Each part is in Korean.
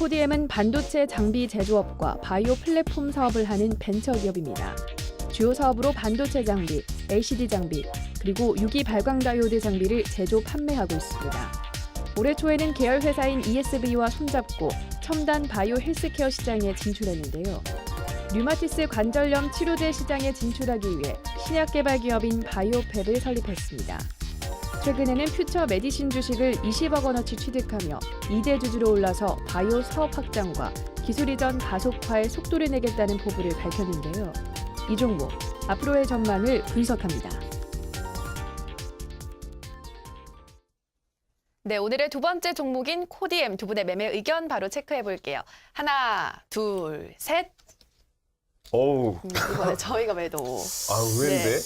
코디엠은 반도체 장비 제조업과 바이오 플랫폼 사업을 하는 벤처 기업입니다. 주요 사업으로 반도체 장비, LCD 장비, 그리고 유기 발광 다이오드 장비를 제조 판매하고 있습니다. 올해 초에는 계열 회사인 ESV와 손잡고 첨단 바이오 헬스케어 시장에 진출했는데요. 류마티스 관절염 치료제 시장에 진출하기 위해 신약 개발 기업인 바이오팹을 설립했습니다. 최근에는 퓨처 메디신 주식을 20억 원어치 취득하며 2대 주주로 올라서 바이오 사업 확장과 기술 이전 가속화에 속도를 내겠다는 포부를 밝혔는데요. 이 종목 앞으로의 전망을 분석합니다. 네, 오늘의 두 번째 종목인 코디엠 두 분의 매매 의견 바로 체크해 볼게요. 하나, 둘, 셋. 어우, 음, 이번에 저희가 매도. 아 의외인데?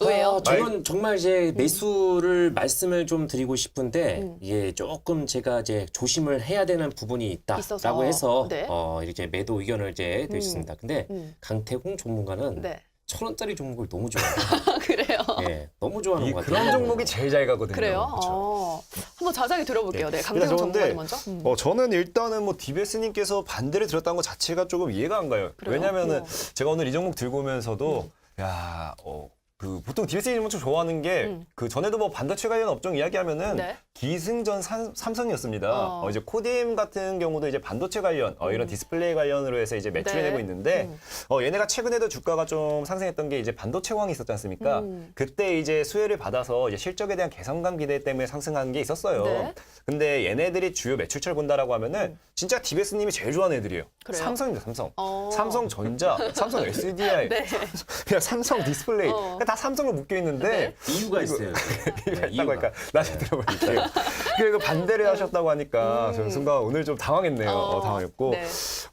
왜요? 어, 저는 정말 이제 매수를 말씀을 좀 드리고 싶은데 음. 이게 조금 제가 이제 조심을 해야 되는 부분이 있다라고 있어서. 해서 네. 어, 이렇게 매도 의견을 이제 드렸습니다. 근데 음, 강태공 전문가는 네. 천 원짜리 종목을 너무 좋아해요. 그래요. 예, 너무 좋아하는 이 것 같아요. 그런 종목이 제일 잘 가거든요. 그래요? 어, 한번 자세하게 들어볼게요. 네, 강대웅 일단 전문가님 먼저. 음. 어, 저는 일단은 뭐 DBS님께서 반대를 들었다는 것 자체가 조금 이해가 안 가요. 그래요? 왜냐면은 어. 제가 오늘 이 종목 들고 오면서도 야, 어, 그 보통 DBS님은 좀 좋아하는 게 음. 그 전에도 뭐 반도체 관련 업종 이야기하면은 네. 기승전 삼, 삼성이었습니다. 어. 어, 이제 코디엠 같은 경우도 이제 반도체 관련, 어, 이런 음. 디스플레이 관련으로 해서 이제 매출을 네. 내고 있는데, 음. 어, 얘네가 최근에도 주가가 좀 상승했던 게 이제 반도체 왕이 있었지 않습니까? 음. 그때 이제 수혜를 받아서 이제 실적에 대한 개선감 기대 때문에 상승한 게 있었어요. 네. 근데 얘네들이 주요 매출처를 본다라고 하면은 진짜 디베스님이 제일 좋아하는 애들이에요. 음. 그래요? 삼성입니다, 삼성. 어. 삼성전자, 삼성 SDI, 네. 그냥 삼성 디스플레이. 어. 그냥 다 삼성으로 묶여 있는데 이유가 있어요. 이유가 네, 있다고 하니까 나중에 들어볼게요. 그리고 반대를 하셨다고 하니까 저는 순간 오늘 좀 당황했네요. 어, 당황했고. 음. 네.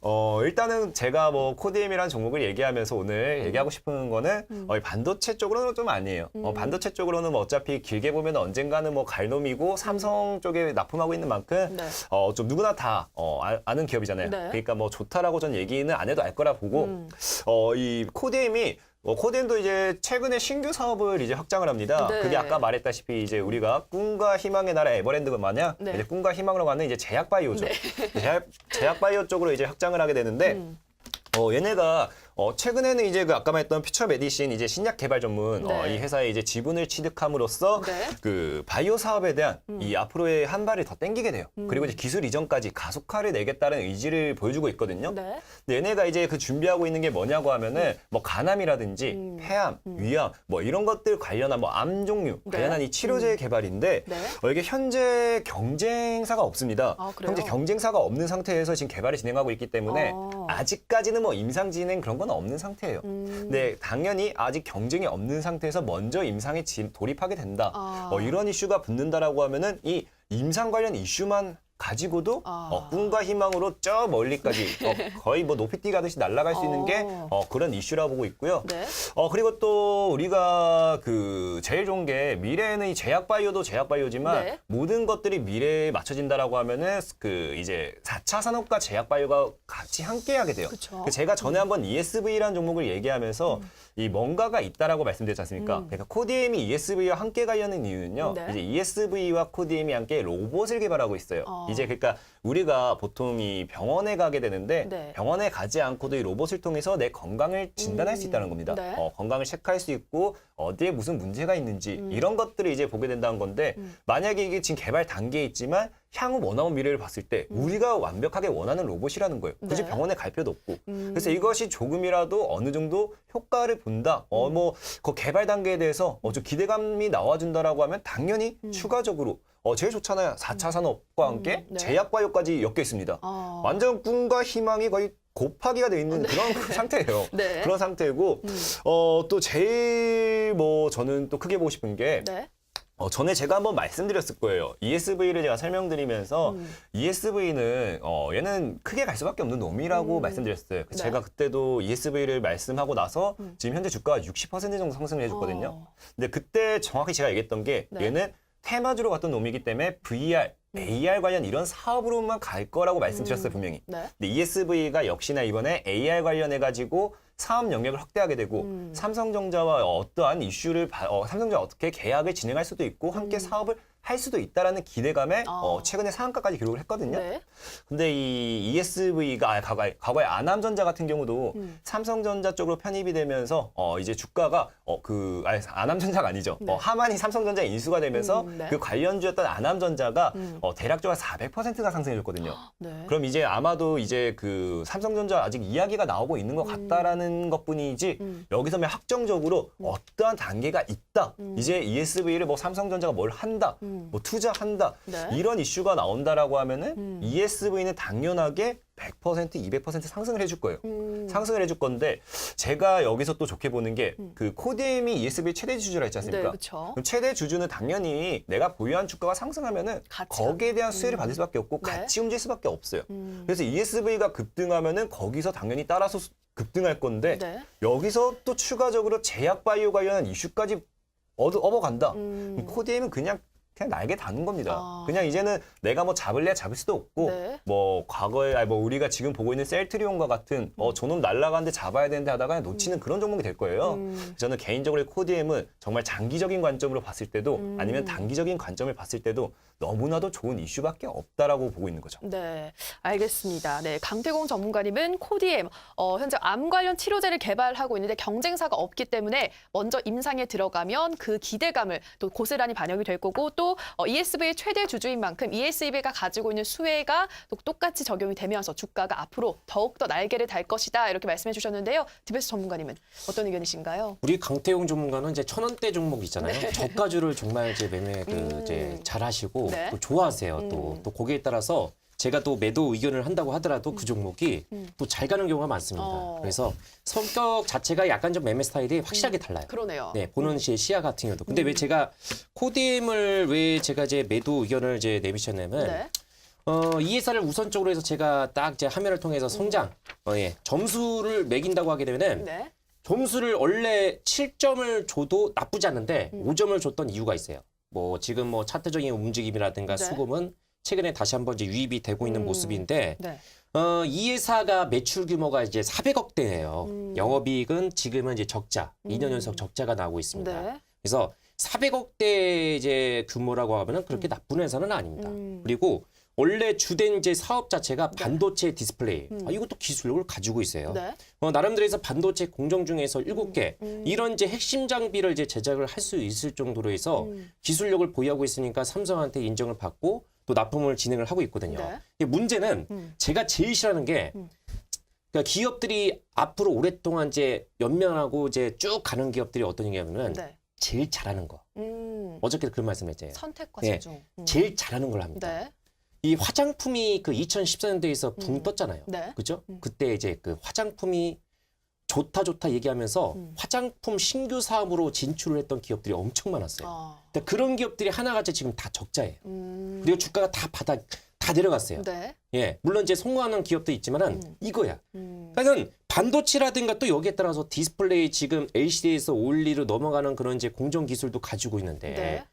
어, 일단은 제가 뭐 코디엠이라는 종목을 얘기하면서 오늘 얘기하고 싶은 거는 음. 어, 이 반도체 쪽으로는 좀 아니에요. 어, 반도체 쪽으로는 뭐 어차피 길게 보면 언젠가는 뭐 갈놈이고 삼성 쪽에 납품하고 있는 만큼 네. 어, 좀 누구나 다 어, 아, 는 기업이잖아요. 네. 그러니까 뭐 좋다라고 전 얘기는 안 해도 알 거라 보고 음. 어, 이 코디엠이 어, 코디엠도 이제 최근에 신규 사업을 이제 확장을 합니다. 네. 그게 아까 말했다시피 이제 우리가 꿈과 희망의 나라 에버랜드가 마냥 네. 이제 꿈과 희망으로 가는 이제 제약 바이오죠. 제약, 제약 바이오 쪽으로 이제 확장을 하게 되는데 음. 어, 얘네가 어, 최근에는 이제 그 아까 말했던 퓨처 메디신 이제 신약 개발 전문 어, 네. 이 회사에 이제 지분을 취득함으로써 네. 그 바이오 사업에 대한 이 앞으로의 한 발을 더 땡기게 돼요. 그리고 이제 기술 이전까지 가속화를 내겠다는 의지를 보여주고 있거든요. 네. 근데 얘네가 이제 그 준비하고 있는 게 뭐냐고 하면은 뭐 간암이라든지 음. 폐암, 위암 뭐 이런 것들 관련한 뭐 암 종류 네. 관련한 이 치료제 개발인데 네. 어, 이게 현재 경쟁사가 없습니다. 아? 현재 경쟁사가 없는 상태에서 지금 개발을 진행하고 있기 때문에 어. 아직까지는 뭐 임상 진행 그런 건 없는 상태예요. 음. 근데 당연히 아직 경쟁이 없는 상태에서 먼저 임상에 지- 돌입하게 된다. 아. 어, 이런 이슈가 붙는다라고 하면은 이 임상 관련 이슈만 가지고도 아. 어, 꿈과 희망으로 저 멀리까지 어, 거의 뭐 높이 뛰가듯이 날아갈 수 있는 게 어. 어, 그런 이슈라 보고 있고요. 네. 어 그리고 또 우리가 그 제일 좋은 게 미래에는 이 제약 바이오도 제약 바이오지만 네. 모든 것들이 미래에 맞춰진다라고 하면은 그 이제 4차 산업과 제약 바이오가 같이 함께 하게 돼요. 그쵸. 그 제가 전에 한번 ESV라는 종목을 얘기하면서 이 뭔가가 있다라고 말씀드렸지 않습니까? 음. 그러니까 코디엠이 ESV와 함께 가려는 이유는요. 네. 이제 ESV와 코디엠이 함께 로봇을 개발하고 있어요. 어. 이제 그러니까 우리가 보통 이 병원에 가게 되는데 네. 병원에 가지 않고도 이 로봇을 통해서 내 건강을 진단할 수 음. 있다는 겁니다. 네. 어, 건강을 체크할 수 있고 어디에 무슨 문제가 있는지 음. 이런 것들을 이제 보게 된다는 건데 음. 만약에 이게 지금 개발 단계에 있지만 향후 원하는 미래를 봤을 때 우리가 완벽하게 원하는 로봇이라는 거예요. 굳이 음. 네. 병원에 갈 필요도 없고. 음. 그래서 이것이 조금이라도 어느 정도 효과를 본다. 어, 음. 뭐, 그 개발 단계에 대해서 어, 좀 기대감이 나와준다라고 하면 당연히 추가적으로 어, 제일 좋잖아요. 4차 산업과 함께 음. 네. 제약바이오까지 엮여 있습니다. 어. 완전 꿈과 희망이 거의 곱하기가 돼 있는 그런 그 상태예요. 네. 그런 상태고, 음. 어, 또 제일 뭐 저는 또 크게 보고 싶은 게, 네. 어, 전에 제가 한번 말씀드렸을 거예요. ESV를 제가 설명드리면서 음. ESV는 어, 얘는 크게 갈 수밖에 없는 놈이라고 음. 말씀드렸어요. 네. 제가 그때도 ESV를 말씀하고 나서 음. 지금 현재 주가가 60% 정도 상승을 해줬거든요. 어. 근데 그때 정확히 제가 얘기했던 게 네. 얘는 테마주로 갔던 놈이기 때문에 VR, AR 관련 이런 사업으로만 갈 거라고 말씀드렸어요, 음. 분명히. 네. 근데 ESV가 역시나 이번에 AR 관련해가지고 사업 영역을 확대하게 되고 음. 삼성전자와 어떠한 이슈를 바- 어, 삼성전자 어떻게 계약을 진행할 수도 있고 함께 음. 사업을 할 수도 있다라는 기대감에 어. 어, 최근에 상한가까지 기록을 했거든요. 네. 근데 이 ESV가 아, 과거에, 과거에 아남전자 같은 경우도 음. 삼성전자 쪽으로 편입이 되면서 어, 이제 주가가 어, 그 아니, 아남전자가 아니죠. 네. 어, 하만이 삼성전자 인수가 되면서 음, 네. 그 관련주였던 아남전자가 음. 어, 대략적으로 400%가 상승해줬거든요. 네. 그럼 이제 아마도 이제 그 삼성전자 아직 이야기가 나오고 있는 것 같다라는 것뿐이지 음. 여기서만 확정적으로 어떠한 단계가 있다. 음. 이제 ESV를 뭐 삼성전자가 뭘 한다. 음. 뭐 투자한다. 네. 이런 이슈가 나온다라고 하면은 음. ESV는 당연하게 100% 200% 상승을 해줄 거예요. 음. 상승을 해줄 건데 제가 여기서 또 좋게 보는 게 그 코디엠이 ESV 최대 주주라 했지 네, 않습니까? 그렇죠. 그럼 최대 주주는 당연히 내가 보유한 주가가 상승하면은. 거기에 대한 수혜를 음. 받을 수밖에 없고 네. 같이 움직일 수밖에 없어요. 음. 그래서 ESV가 급등하면은 거기서 당연히 따라서 수- 급등할 건데 네. 여기서 또 추가적으로 제약 바이오 관련한 이슈까지 얻어, 업어간다. 음. 코디엠은 그냥 그냥 날개 다는 겁니다. 아. 그냥 이제는 내가 뭐 잡을래야 잡을 수도 없고 네. 뭐 과거에 아니 뭐 우리가 지금 보고 있는 셀트리온과 같은 어 저놈 날라가는데 잡아야 되는데 하다가 놓치는 그런 종목이 될 거예요. 음. 저는 개인적으로 코디엠은 정말 장기적인 관점으로 봤을 때도 음. 아니면 단기적인 관점을 봤을 때도 너무나도 좋은 이슈밖에 없다라고 보고 있는 거죠. 네, 알겠습니다. 네, 강태공 전문가님은 코디엠 어, 현재 암 관련 치료제를 개발하고 있는데 경쟁사가 없기 때문에 먼저 임상에 들어가면 그 기대감을 또 고스란히 반영이 될 거고 또 어, ESV의 최대 주주인 만큼 ESV가 가지고 있는 수혜가 또 똑같이 적용이 되면서 주가가 앞으로 더욱 더 날개를 달 것이다 이렇게 말씀해 주셨는데요. 디베스 전문가님은 어떤 의견이신가요? 우리 강태용 전문가는 이제 천 원대 종목 있잖아요. 저가주를 정말 이제 매매 그 네. 음. 이제 잘 하시고 네. 또 좋아하세요. 또 음. 또 거기에 따라서 제가 또 매도 의견을 한다고 하더라도 그 종목이 음. 또잘 가는 경우가 많습니다. 어. 그래서 성격 자체가 약간 좀 매매 스타일이 확실하게 달라요. 그러네요. 네, 보는 시의 시야 같은 경우도. 근데 음. 왜 제가 코디엠을 왜 제가 이제 매도 의견을 이제 내비쳤냐면 네. 어, 이 회사를 우선적으로 해서 제가 딱제 화면을 통해서 성장, 어, 예, 점수를 매긴다고 하게 되면은 네. 점수를 원래 7점을 줘도 나쁘지 않은데 음. 5점을 줬던 이유가 있어요. 뭐 지금 뭐 차트적인 움직임이라든가 네. 수급은 최근에 다시 한번 이제 유입이 되고 있는 음. 모습인데 네. 어, 이 회사가 매출 규모가 이제 400억 대예요. 음. 영업이익은 지금은 이제 적자, 음. 2년 연속 적자가 나오고 있습니다. 네. 그래서 400억 대 이제 규모라고 하면은 그렇게 나쁜 회사는 아닙니다. 음. 그리고 원래 주된 이제 사업 자체가 네. 반도체 디스플레이. 음. 아, 이것도 기술력을 가지고 있어요. 네. 어, 나름대로 해서 반도체 공정 중에서 일곱 개 음. 이런 이제 핵심 장비를 이제 제작을 할 수 있을 정도로 해서 음. 기술력을 보유하고 있으니까 삼성한테 인정을 받고 또 납품을 진행을 하고 있거든요. 네. 문제는 음. 제가 제일 싫어하는 게 음. 그러니까 기업들이 앞으로 오랫동안 이제 연면하고 이제 쭉 가는 기업들이 어떤 얘기냐면은 네. 제일 잘하는 거. 음. 어저께 그런 말씀했잖아요. 선택과 네. 집중. 음. 제일 잘하는 걸 합니다. 네. 이 화장품이 그 2014년도에서 붕 음. 떴잖아요. 네. 그죠? 음. 그때 이제 그 화장품이 좋다 좋다 얘기하면서 음. 화장품 신규 사업으로 진출을 했던 기업들이 엄청 많았어요. 어. 근데 그런 기업들이 하나같이 지금 다 적자예요. 음. 그리고 주가가 다 바닥 다 내려갔어요. 네. 예, 물론 이제 성공하는 기업도 있지만은 음. 이거야. 음. 그러니까 반도체라든가 또 여기에 따라서 디스플레이 지금 LCD에서 OLED로 넘어가는 그런 이제 공정 기술도 가지고 있는데 네.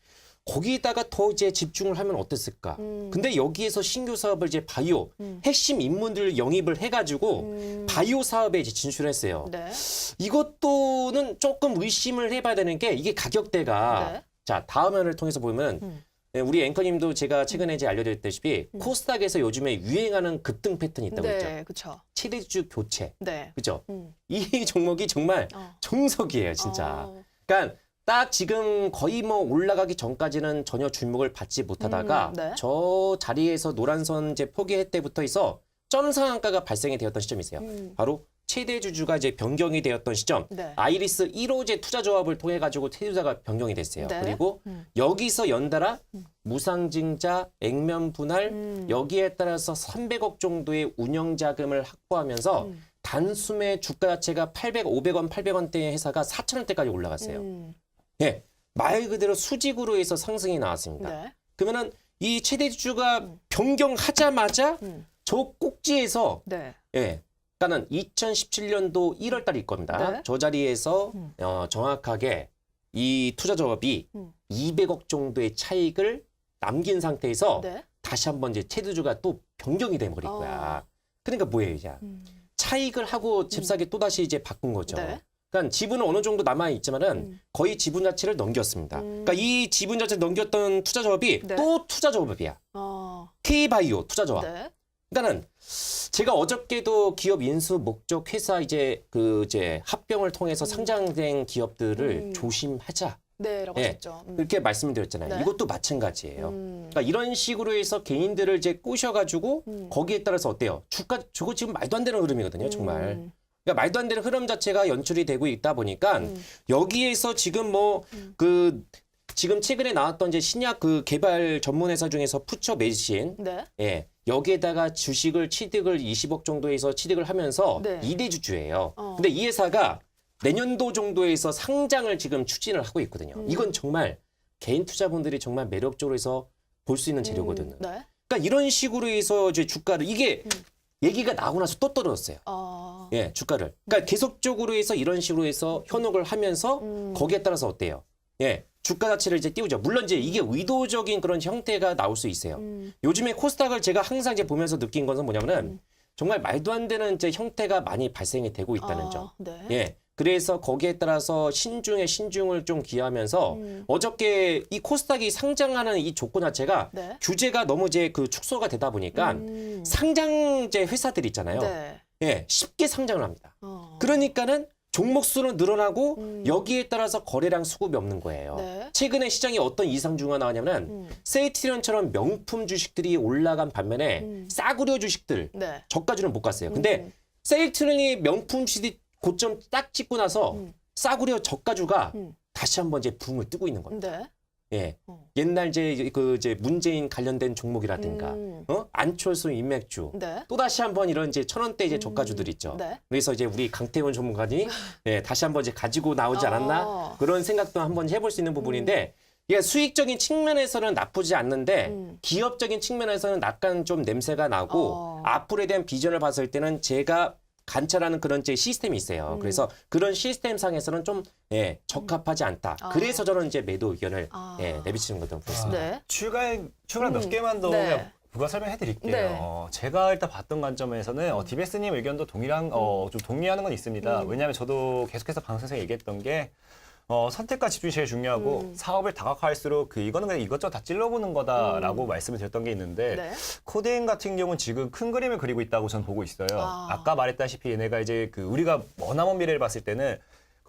거기다가 더 이제 집중을 하면 어땠을까? 음. 근데 여기에서 신규 사업을 이제 바이오 음. 핵심 인물들 영입을 해가지고 음. 바이오 사업에 이제 진출했어요. 네. 이것도는 조금 의심을 해봐야 되는 게 이게 가격대가 네. 자 다음 화면을 통해서 보면 음. 네, 우리 앵커님도 제가 최근에 이제 알려드렸다시피 코스닥에서 요즘에 유행하는 급등 패턴이 있다고 했죠. 네. 그렇죠. 최대주 교체, 네. 그죠? 음. 이 종목이 정말 어. 정석이에요, 진짜. 어. 그러니까 딱 지금 거의 뭐 올라가기 전까지는 전혀 주목을 받지 못하다가 음, 네. 저 자리에서 노란선 이제 포기할 때부터 해서 점 상한가가 발생이 되었던 시점이세요. 음. 바로 최대 주주가 이제 변경이 되었던 시점. 네. 아이리스 1호제 투자 조합을 통해 가지고 최주자가 변경이 됐어요. 네. 그리고 음. 여기서 연달아 무상증자, 액면 분할 음. 여기에 따라서 300억 정도의 운영 자금을 확보하면서 음. 단숨에 주가 자체가 800, 500원, 800원대의 회사가 4,000원대까지 올라갔어요. 음. 예. 말 그대로 수직으로 해서 상승이 나왔습니다. 네. 그러면은 이 최대 주주가 변경하자마자 음. 저 꼭지에서 네. 예. 그러니까는 2017년도 1월 달일 겁니다. 네. 저 자리에서 음. 어, 정확하게 이 투자 조합이 음. 200억 정도의 차익을 남긴 상태에서 네. 다시 한번 이제 최대주가 또 변경이 돼 버린 거야. 그러니까 뭐예요, 이제? 음. 차익을 하고 잽싸게 또 다시 이제 바꾼 거죠. 네. 그러니까 지분은 어느 정도 남아 있지만은 음. 거의 지분 자체를 넘겼습니다. 음. 그러니까 이 지분 자체를 넘겼던 투자 조합이 네. 또 투자 조합이야. 어, K바이오 투자 조합. 네. 그러니까는 제가 어저께도 기업 인수 목적 회사 이제 그 이제 합병을 통해서 상장된 기업들을 음. 조심하자 네 라고 예. 하셨죠. 음. 이렇게 말씀드렸잖아요. 네. 이것도 마찬가지예요. 음. 그러니까 이런 식으로 해서 개인들을 이제 꼬셔가지고 음. 거기에 따라서 어때요? 주가 저거 지금 말도 안 되는 흐름이거든요, 정말. 음. 그러니까 말도 안 되는 흐름 자체가 연출이 되고 있다 보니까 음. 여기에서 지금 뭐그 지금 최근에 나왔던 이제 신약 그 개발 전문 회사 중에서 푸처 메디신 네. 예. 여기에다가 주식을 취득을 20억 정도에서 취득을 하면서 네. 이 2대 주주예요. 어. 근데 이 회사가 내년도 정도에서 상장을 지금 추진을 하고 있거든요. 음. 이건 정말 개인 투자분들이 정말 매력적으로 해서 볼 수 있는 재료거든요. 음. 네. 그러니까 이런 식으로 해서 이제 주가를 이게 음. 얘기가 나오고 나서 또 떨어졌어요. 어. 예, 주가를. 그러니까 계속적으로 해서 이런 식으로 해서 현혹을 하면서 음. 거기에 따라서 어때요? 예, 주가 자체를 이제 띄우죠. 물론 이제 이게 의도적인 그런 형태가 나올 수 있어요. 음. 요즘에 코스닥을 제가 항상 이제 보면서 느낀 것은 뭐냐면은 음. 정말 말도 안 되는 이제 형태가 많이 발생이 되고 있다는 아, 점. 네. 예. 그래서 거기에 따라서 신중에 신중을 좀 기하면서 음. 어저께 이 코스닥이 상장하는 이 조건 자체가 네. 규제가 너무 이제 그 축소가 되다 보니까 음. 상장제 회사들 있잖아요. 네. 예, 쉽게 상장을 합니다. 어. 그러니까는 종목 수는 늘어나고 음. 여기에 따라서 거래량 수급이 없는 거예요. 네. 최근에 시장에 어떤 이상 중가 나왔냐면 음. 세이트리온처럼 명품 주식들이 올라간 반면에 음. 싸구려 주식들 네. 저가주는 못 갔어요. 근데 음. 세이트리온이 명품 주식이 고점 딱 찍고 나서 음. 싸구려 저가주가 음. 다시 한번 이제 붕을 뜨고 있는 겁니다. 네. 예. 어. 옛날 이제 그 이제 문재인 관련된 종목이라든가 음. 어? 안철수 인맥주 네. 또 다시 한번 이런 이제 천 원대 이제 음. 저가주들 있죠. 네. 그래서 이제 우리 강태원 전문가니 예, 다시 한번 이제 가지고 나오지 않았나 어. 그런 생각도 한번 해볼 수 있는 부분인데 이게 수익적인 측면에서는 나쁘지 않는데 음. 기업적인 측면에서는 약간 좀 냄새가 나고 어. 앞으로에 대한 비전을 봤을 때는 제가 관찰하는 그런 제 시스템이 있어요. 음. 그래서 그런 시스템 상에서는 좀 예, 적합하지 않다. 아. 그래서 저는 이제 매도 의견을 아. 예, 내비치는 것도 보겠습니다. 네. 추가에 추가 음. 몇 개만 더 네. 부가 설명해 드릴게요. 네. 어, 제가 일단 봤던 관점에서는 어, 디베스님 의견도 동일한 어, 좀 동의하는 건 있습니다. 음. 왜냐하면 저도 계속해서 방송에서 얘기했던 게 어, 선택과 집중이 제일 중요하고 음. 사업을 다각화할수록 그 이거는 그냥 이것저것 다 찔러보는 거다라고 음. 말씀을 드렸던 게 있는데 네. 코딩 같은 경우는 지금 큰 그림을 그리고 있다고 저는 보고 있어요. 아. 아. 까 말했다시피 얘네가 이제 그 우리가 머나먼 미래를 봤을 때는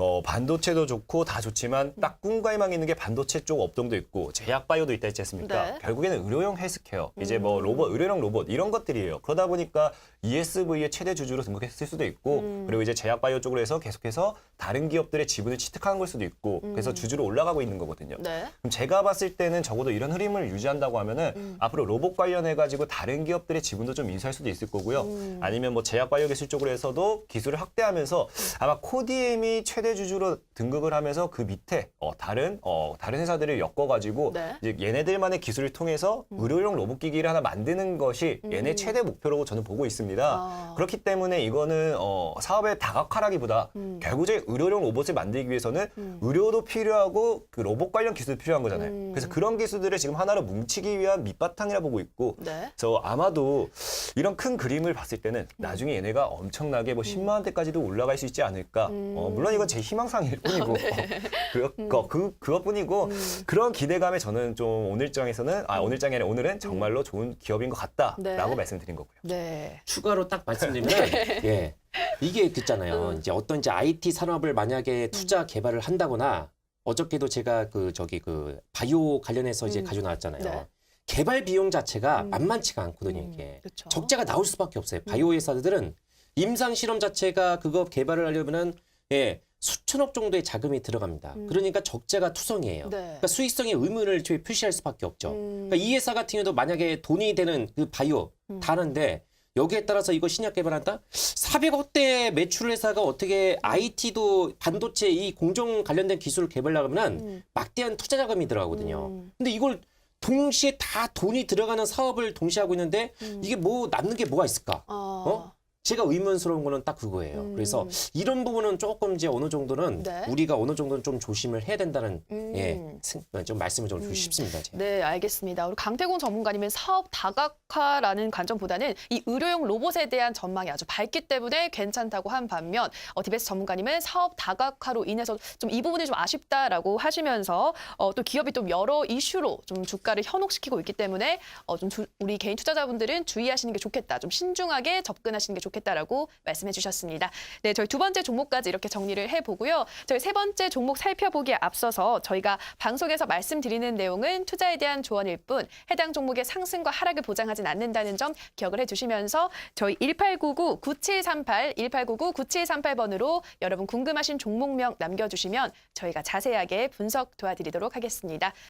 어, 반도체도 좋고 다 좋지만 딱 꿈과 희망이 있는 게 반도체 쪽 업종도 있고 제약 바이오도 있다 했지 않습니까? 네. 결국에는 의료용 헬스케어, 이제 뭐 음. 로봇, 의료용 로봇 이런 것들이에요. 그러다 보니까 ESV의 최대 주주로 등록했을 수도 있고 음. 그리고 이제 제약 바이오 쪽으로 해서 계속해서 다른 기업들의 지분을 취득하는 걸 수도 있고 그래서 음. 주주로 올라가고 있는 거거든요. 네. 그럼 제가 봤을 때는 적어도 이런 흐름을 유지한다고 하면은 음. 앞으로 로봇 관련해 가지고 다른 기업들의 지분도 좀 인수할 수도 있을 거고요. 음. 아니면 뭐 제약 바이오 기술 쪽으로 해서도 기술을 확대하면서 아마 코디엠이 최대 주주로 등극을 하면서 그 밑에 어 다른 어 다른 회사들을 엮어 가지고 네. 이제 얘네들만의 기술을 통해서 의료용 로봇 기기를 하나 만드는 것이 얘네 음. 최대 목표로 저는 보고 있습니다. 아. 그렇기 때문에 이거는 어 사업의 다각화라기보다 음. 결국 제 의료용 로봇을 만들기 위해서는 음. 의료도 필요하고 그 로봇 관련 기술도 필요한 거잖아요. 음. 그래서 그런 기술들을 지금 하나로 뭉치기 위한 밑바탕이라 보고 있고 네. 저 아마도 이런 큰 그림을 봤을 때는 음. 나중에 얘네가 엄청나게 뭐 10만 원대까지도 올라갈 수 있지 않을까. 음. 어, 물론 이건 제 희망상일 뿐이고 그, 그, 그, 그것뿐이고 네. 음. 그런 기대감에 저는 좀 오늘장에서는 아 오늘장이 아니라 오늘은 정말로 좋은 기업인 것 같다라고 네. 말씀드린 거고요. 네. 추가로 딱 말씀드리면 예 이게 있잖아요. 음. 이제 어떤 이제 IT 산업을 만약에 투자 개발을 한다거나 어저께도 제가 그 저기 그 바이오 관련해서 이제 음. 가져 나왔잖아요. 네. 개발 비용 자체가 음. 만만치가 않거든요 음, 이게 그쵸. 적자가 나올 수밖에 없어요. 음. 바이오 회사들은 임상 실험 자체가 그거 개발을 하려면은 예 수천억 정도의 자금이 들어갑니다. 음. 그러니까 적자가 투성이에요. 네. 그러니까 수익성의 의문을 표시할 수밖에 없죠. 음. 그러니까 이 회사 같은 경우도 만약에 돈이 되는 그 바이오 음. 다는데 여기에 따라서 이거 신약 개발한다? 400억대 매출 회사가 어떻게 IT도 반도체 이 공정 관련된 기술을 개발하려면 음. 막대한 투자 자금이 들어가거든요. 음. 근데 이걸 동시에 다 돈이 들어가는 사업을 동시에 하고 있는데 음. 이게 뭐 남는 게 뭐가 있을까? 어. 어? 제가 의문스러운 거는 딱 그거예요. 음. 그래서 이런 부분은 조금 이제 어느 정도는 네. 우리가 어느 정도는 좀 조심을 해야 된다는 음. 예, 승- 좀 말씀을 좀 드리고 싶습니다. 제가. 네, 알겠습니다. 우리 강태공 전문가님은 사업 다각화라는 관점보다는 이 의료용 로봇에 대한 전망이 아주 밝기 때문에 괜찮다고 한 반면 어, 디베스 전문가님은 사업 다각화로 인해서 좀 이 부분이 좀 아쉽다라고 하시면서 어, 또 기업이 또 여러 이슈로 좀 주가를 현혹시키고 있기 때문에 어, 좀 주- 우리 개인 투자자분들은 주의하시는 게 좋겠다. 좀 신중하게 접근하시는 게 좋겠다라고 말씀해 주셨습니다. 네, 저희 두 번째 종목까지 이렇게 정리를 해보고요. 저희 세 번째 종목 살펴보기에 앞서서 저희가 방송에서 말씀드리는 내용은 투자에 대한 조언일 뿐 해당 종목의 상승과 하락을 보장하진 않는다는 점 기억을 해주시면서 저희 1899-9738, 1899-9738번으로 여러분 궁금하신 종목명 남겨주시면 저희가 자세하게 분석 도와드리도록 하겠습니다.